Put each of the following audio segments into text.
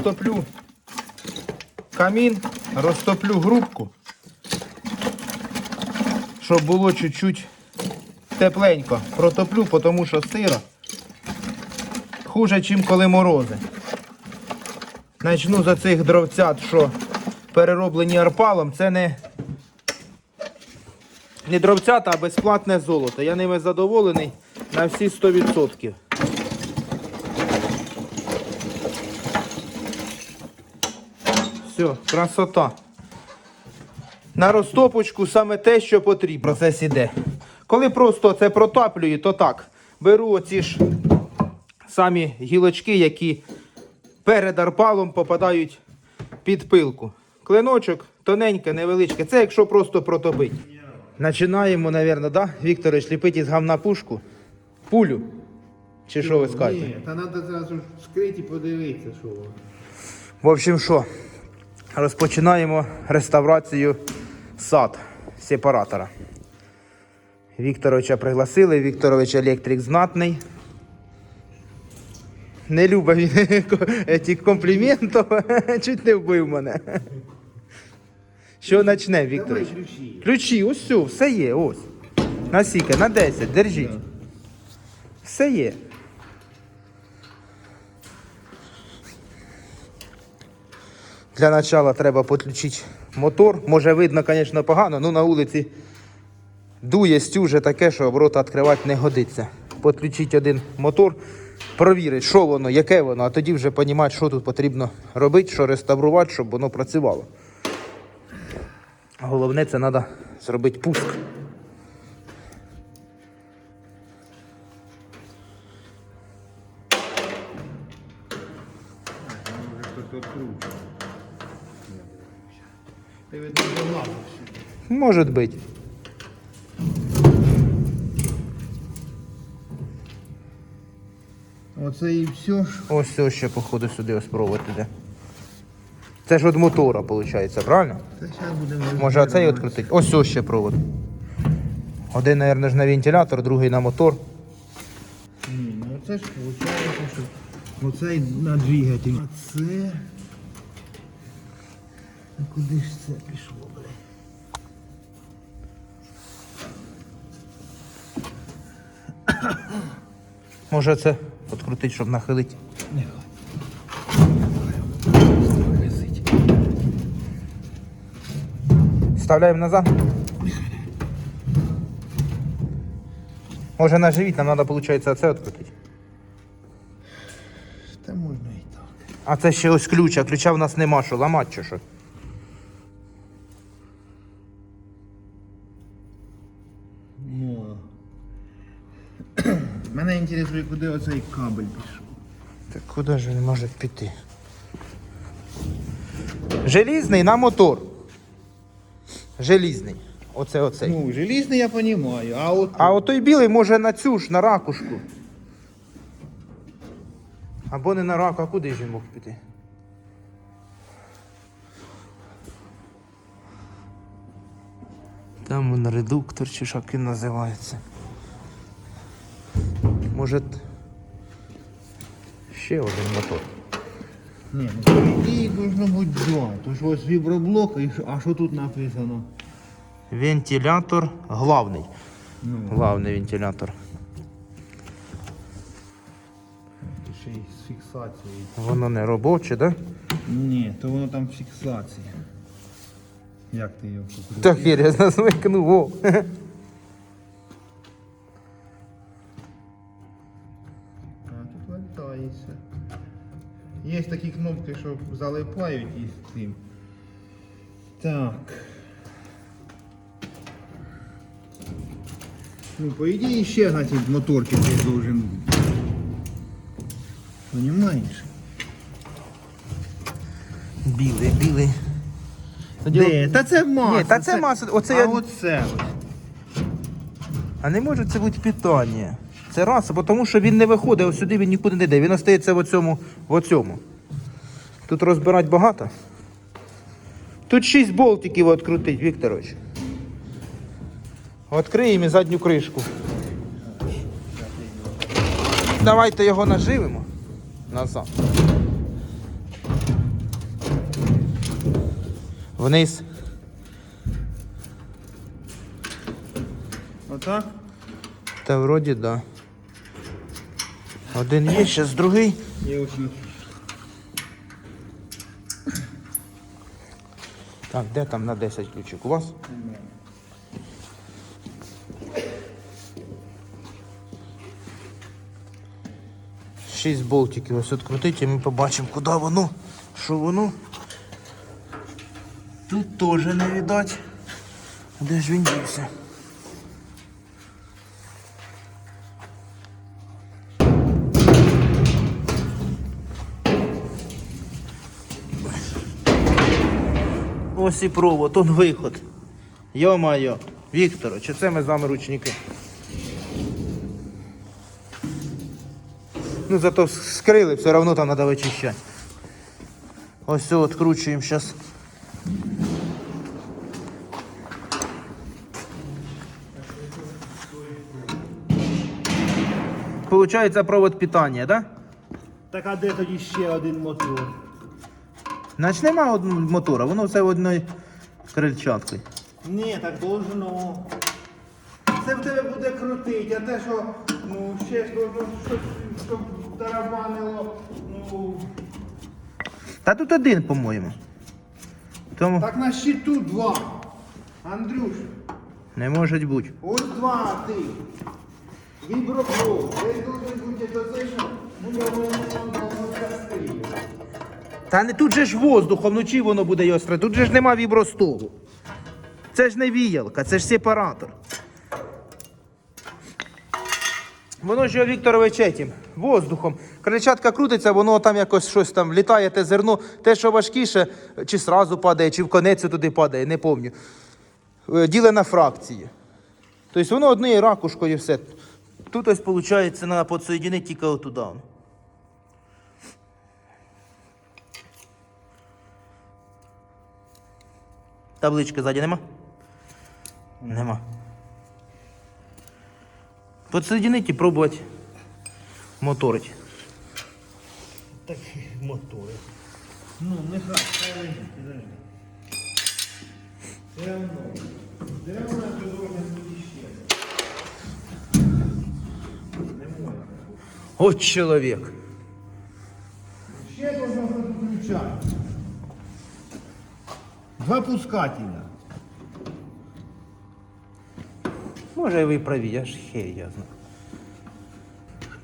розтоплю камін, розтоплю грубку, щоб було чуть-чуть тепленько. Протоплю, тому що сиро. Хуже, чим коли морози. Начну за цих дровцят, що перероблені арпалом, це не, не дровцята, а безплатне золото. Я ними задоволений на всі 100%. Все, красота. На розтопочку саме те, що потрібно. Процес іде. Коли просто це протаплюю, то так. Беру оці ж самі гілочки, які перед арпалом попадають під пилку. Клиночок тоненьке, невеличке. Це якщо просто протопить. Починаємо, мабуть, да? Вікторович, ліпити із гавна пушку. Пулю. Чи що ви скажете? Ні, та треба зразу ж вскрити і подивитися, що воно. В общем, що, розпочинаємо реставрацію сад сепаратора. Вікторовича пригласили, Вікторович електрик знатний. Не любить він цих компліментів, чуть не вбив мене. Що почне, Вікторович? ключі. Ключі, ось все, все є, ось. На скільки? На 10, держіть. Все є. Для начала треба підключити мотор. Може видно, звісно, погано, але на вулиці дує стюже таке, що оборота відкривати не годиться. Підключити один мотор, провірити, що воно, яке воно, а тоді вже розуміти, що тут потрібно робити, що реставрувати, щоб воно працювало. Головне, це треба зробити пуск. Ти видно залазиш. Може бути. Оце і все. Ось все ще, походу, сюди ось провод іде. Це ж від мотора, виходить, правильно? Зараз будемо Може оцей відкрутити? Ось ось ще провод. Один, мабуть, ж на вентилятор, другий на мотор. Ні, ну це ж виходить, що оцей на двигатель. А це... А куди ж це пішло, блядь? Може це відкрутити, щоб нахилити. Нехай. Вставляємо назад. Може на живіт, нам треба, виходить, це відкрутити. Та можна і так. А це ще ось ключ, а ключа в нас нема, що ламати чи що? Мене куди оцей кабель пішов. Так куди ж він може піти? Желізний на мотор. Желізний. Оце оцей. Ну, желізний я розумію, а от А отой білий може на цю ж, на ракушку. Або не на раку, а куди ж він мог піти? Там він редуктор чи що він називається. Може ще один мотор. Ні, ну по должно бути два. Тож ось віброблок, і що- а що тут написано? Вентилятор главний. Ну, Главний вентилятор. ще й з фіксацією. Воно не робоче, да? Ні, то воно там фіксація. Як ти його покрутив? Так я звикнув. Є такі кнопки, що залипають із цим. Так. Ну, по ідеї, ще значить моторчик должен бути. Понимаєш? Білий, білий. Де? Та це масло. Ні, та це масло. Оце а я- оце. А не може це бути питання. Це раз, бо тому що він не виходить, ось сюди він нікуди не йде. Він остається в оцьому, в оцьому. Тут розбирати багато. Тут шість болтиків відкрутить, Вікторович. Відкриємо задню кришку. Давайте його наживемо назад. Вниз. Отак? Та вроді да. Один є, зараз другий. Так, де там на 10 ключик? У вас? Шість болтиків ось відкрутить і ми побачимо, куди воно, що воно. Тут теж не видать. Де ж він дівся? Ось і провод, он виход. Йо-майо. Вікторо, чи це ми з вами ручники? Ну зато скрили, все одно там треба вичищати. Ось все відкручуємо зараз. Получається провод питання, да? Так а де тоді ще один мотор? Значить нема мотора, воно все одною крильчаткою. Ні, так должно. Це в тебе буде крутить, а те, що ну ще ж должно щоб тарабанило, ну. Та тут один, по-моєму. Тому Так на щиту два. Андрюш, не може бути. ось два ти. Вібропро. Десь должен бути то це, що буде воно частині. Та не тут же ж воздухом, вночі воно буде стріляти. Тут же ж нема вібростолу. Це ж не віялка, це ж сепаратор. Воно ж його Вікторович етім, воздухом. Крильчатка крутиться, воно там якось щось там літає, те зерно, те, що важкіше, чи сразу падає, чи в конець туди падає, не пам'ятаю. Е, Діле на фракції. Тобто воно однією ракушкою все. Тут ось виходить, треба підсоєдинити тільки отуди. Таблички ззаді нема? Нема. Подсоединить і пробувати моторить. Так мотори. Ну, нехай, хай лежить, подожди. Все одно. Де вона буде ще? Не може. От чоловік. Ще можна підключати. Два пускателя. Може і ви праві, я ж хер я знаю.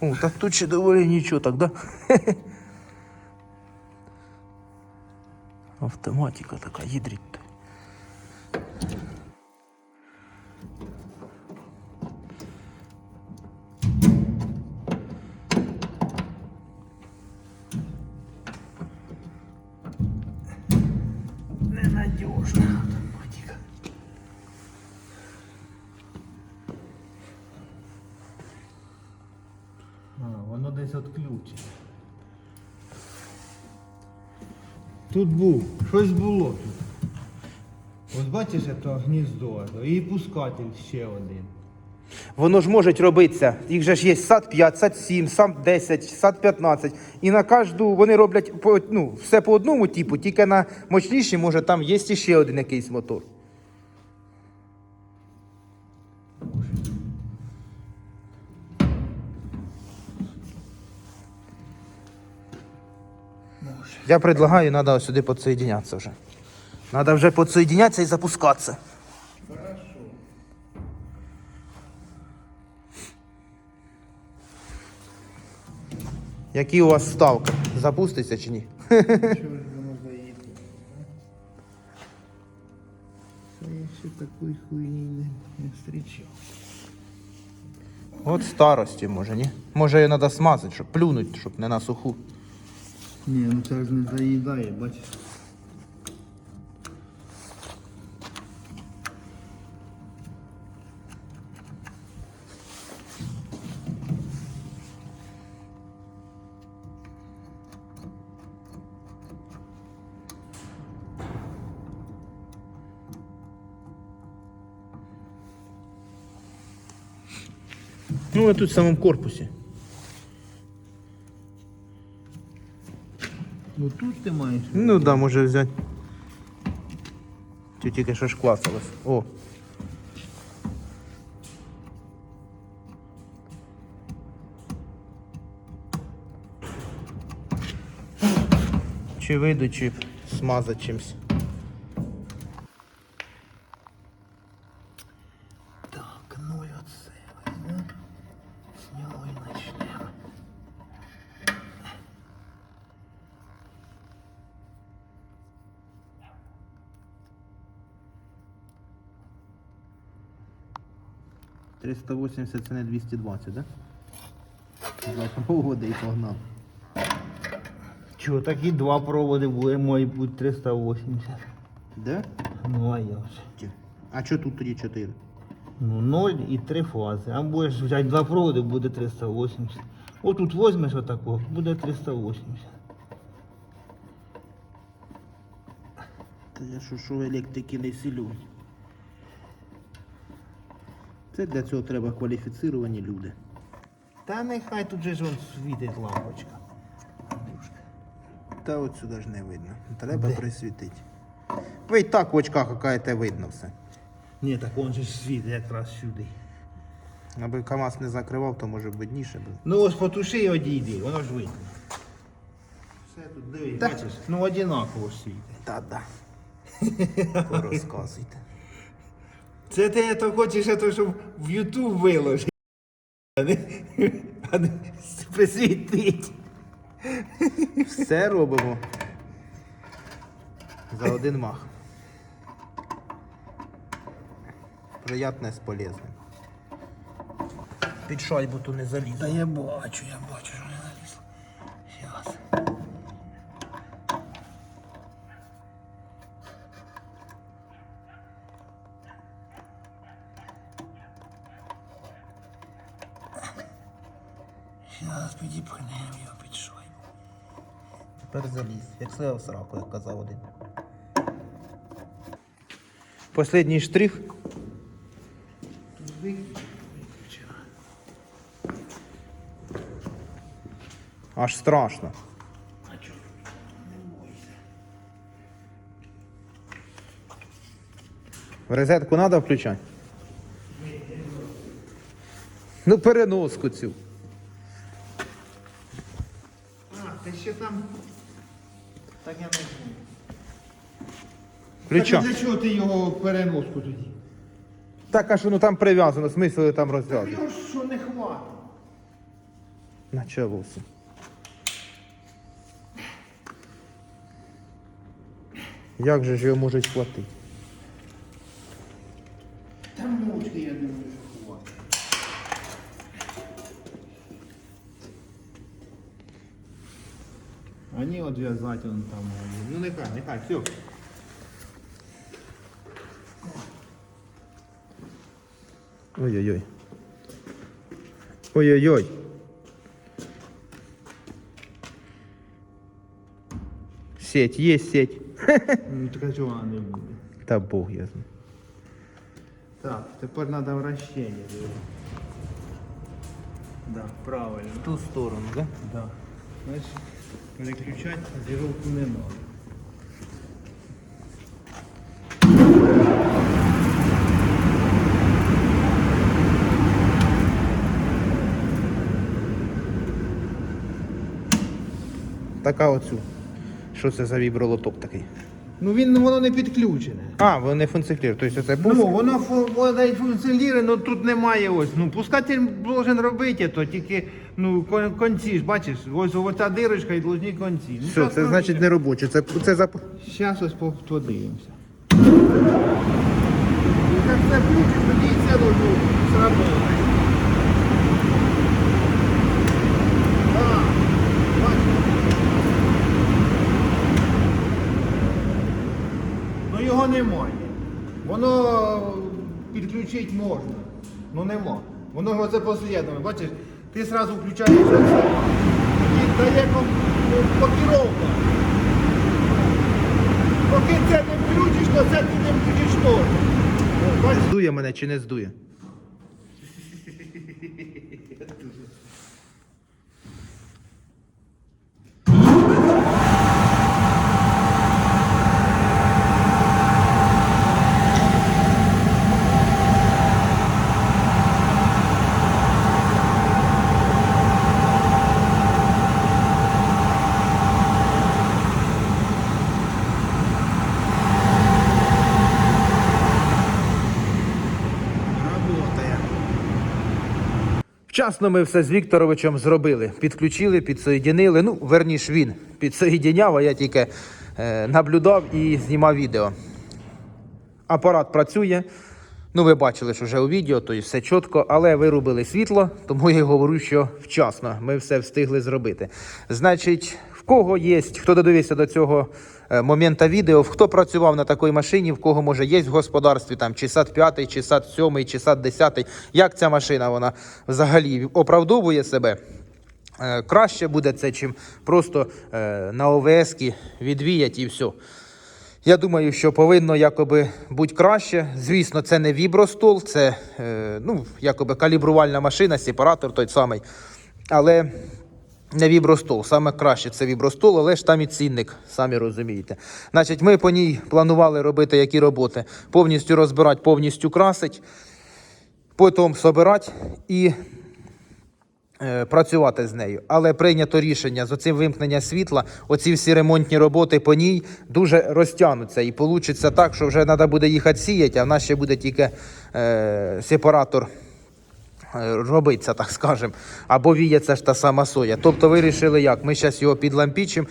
О, так тут ще доволі нічого так, да? Автоматика така, їдрить. Тут був, щось було тут. Ось бачиш, це гніздо, і пускатель ще один. Воно ж може робитися. Їх же ж є сад 5, сад 7, сад 10, сад 15. І на кожну вони роблять по, ну, все по одному типу, тільки на мощніші, може там є ще один якийсь мотор. Я предлагаю, треба сюди підсоєдинятися вже. Треба вже підсоєдинятися і запускатися. Які у вас ставки? Запуститься чи ні? Ще такої хуйні не, зустрічав. От старості може, ні? Може її треба смазати, щоб плюнуть, щоб не на суху. Ні, ну це ж не заїдає, бачиш. Ну, а тут в самому корпусі. Тут ти маєш. Ну да, може взяти. Чи тільки що ж класилось. О. Чи вийду, чи смазать чимось. 380 це не 220, Два Проводи і погнав. Чого, і два проводи були, мої будь 380. Де? Ну а я ж. А що тут тоді 4? Ну 0 і 3 фази. А будеш взяти два проводи, буде 380. Отут візьмеш отако, буде 380. Та я що, що електрики не силю. Це для цього треба кваліфіцировані люди. Та нехай тут же ж он світить лампочка. Та от сюди ж не видно. Треба присвітити. Ви і так в очках окаєте видно все. Ні, так он же ж світить якраз сюди. Аби КАМАЗ не закривав, то може видніше було. Ну ось потуши і одійди, воно ж видно. Все тут дивись, бачиш, ну одинаково світить. Та-да. Порозказуйте. Це ти то хочеш, то, щоб в Ютуб виложити. А не, а не присвітить. Все робимо. За один мах. Приятне з полезним. Під шайбу ту не заліз. Та я бачу, я бачу, підіпхнемо його під шойбу. Тепер заліз. Як слева в сраку, як казав один. Последній штрих. Аж страшно. А чого? Не бойся. В розетку треба включати? Ну, переноску цю. А, там. Так я не знаю. Включай. Так, для чого ти його переноску тоді? Так, а що ну там прив'язано, смисл там розв'язано. Його що не хватить. Началося. Як же ж його можуть хватити? Они отвязать он там. Ну нехай, нехай, все. Ой-ой-ой. Ой-ой-ой. Сеть, є сеть. Ну так а чого вона не буде? Та Бог я знаю. Так, тепер треба вращення. Да, правильно. В ту сторону, да? Да. Значить, переключати зіровку зірок треба. Така оцю. Що це за вібролоток такий? Ну він воно не підключене. А, воно не функціклір, тобто це Ну, був. воно фу- воно й функціонує, але тут немає ось. Ну, пускатель должен робити, то тільки ну, кон- конці ж, бачиш, ось оця дирочка і должні конці. Ну, Все, це значить не робоче. Це, це за... Зараз ось по- подивимося. Як це включиш, тоді і це должно сработати. Так, бачиш. Ну його немає. Воно підключити можна. Ну нема. Воно його це послідовно. Бачиш, ти одразу включаєш оце. І дає блокіровка. Поки це не включиш, то це ти не включиш теж. Здує мене чи не здує? Вчасно ми все з Вікторовичем зробили. Підключили, підсоєдінили. Ну, верніш, він підсоєдіняв, а я тільки е, наблюдав і знімав відео. Апарат працює. Ну, ви бачили, що вже у відео, то і все чітко, але вирубили світло, тому я говорю, що вчасно ми все встигли зробити. Значить, кого є, хто додивився до цього е, моменту відео, хто працював на такій машині, в кого може є в господарстві там чи сад 5, чи сад 7, чи сад 10, як ця машина вона взагалі оправдовує себе. Е, Краще буде це, чим просто е, на ОВС відвіять і все. Я думаю, що повинно якоби бути краще. Звісно, це не вібростол, це ну, якоби калібрувальна машина, сепаратор той самий. Але не вібростол. Саме краще це вібростол, але ж там і цінник, самі розумієте. Значить, ми по ній планували робити які роботи? Повністю розбирати, повністю красить, потім собирати і е, працювати з нею. Але прийнято рішення з оцим вимкнення світла, оці всі ремонтні роботи по ній дуже розтягнуться. І вийде так, що вже треба буде їхати сіяти, а в нас ще буде тільки е, сепаратор робиться, так скажемо. Або віє це ж та сама соя. Тобто вирішили як? Ми зараз його підлампічимо.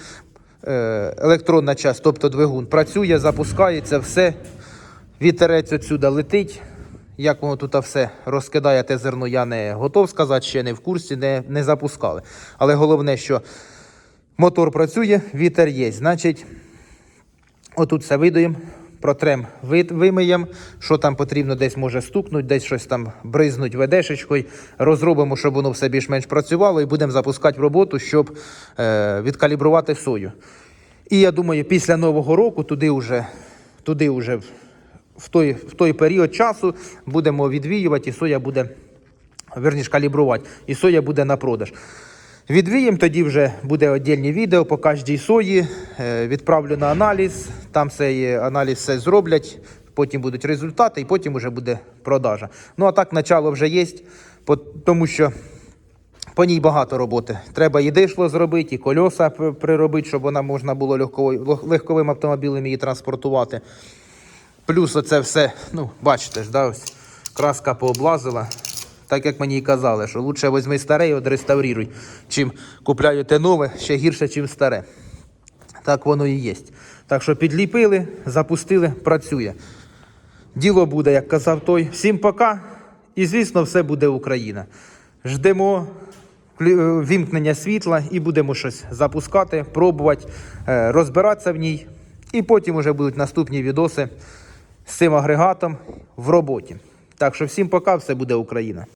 Е, електронна часть, тобто двигун, працює, запускається, все. Вітерець отсюда летить. Як воно тут все розкидає те зерно, я не готов сказати, ще не в курсі, не, не запускали. Але головне, що мотор працює, вітер є. Значить, отут все видаємо, протрем, ви- вимиємо. Що там потрібно, десь може стукнуть, десь щось там бризнуть ведешечкою. Розробимо, щоб воно все більш-менш працювало, і будемо запускати в роботу, щоб е, відкалібрувати сою. І я думаю, після Нового року туди вже, туди вже в- той, в той період часу будемо відвіювати, і соя буде, верніше, калібрувати, і соя буде на продаж. Відвіємо, тоді вже буде віддільне відео по кожній сої. е, Відправлю на аналіз. Там цей аналіз все зроблять, потім будуть результати, і потім вже буде продажа. Ну а так, начало вже є, тому що по ній багато роботи. Треба і дишло зробити, і кольоса приробити, щоб вона можна було легковим автомобілем її транспортувати. Плюс оце все, ну, бачите ж, да, ось краска пооблазила. Так як мені і казали, що лучше візьми старе і одреставріруй, чим купляю те нове, ще гірше, чим старе. Так воно і є. Так що підліпили, запустили, працює. Діло буде, як казав той. Всім пока. І звісно, все буде Україна. Ждемо е, вімкнення світла і будемо щось запускати, пробувати, е, розбиратися в ній. І потім вже будуть наступні відоси з цим агрегатом в роботі. Так що всім пока, все буде Україна.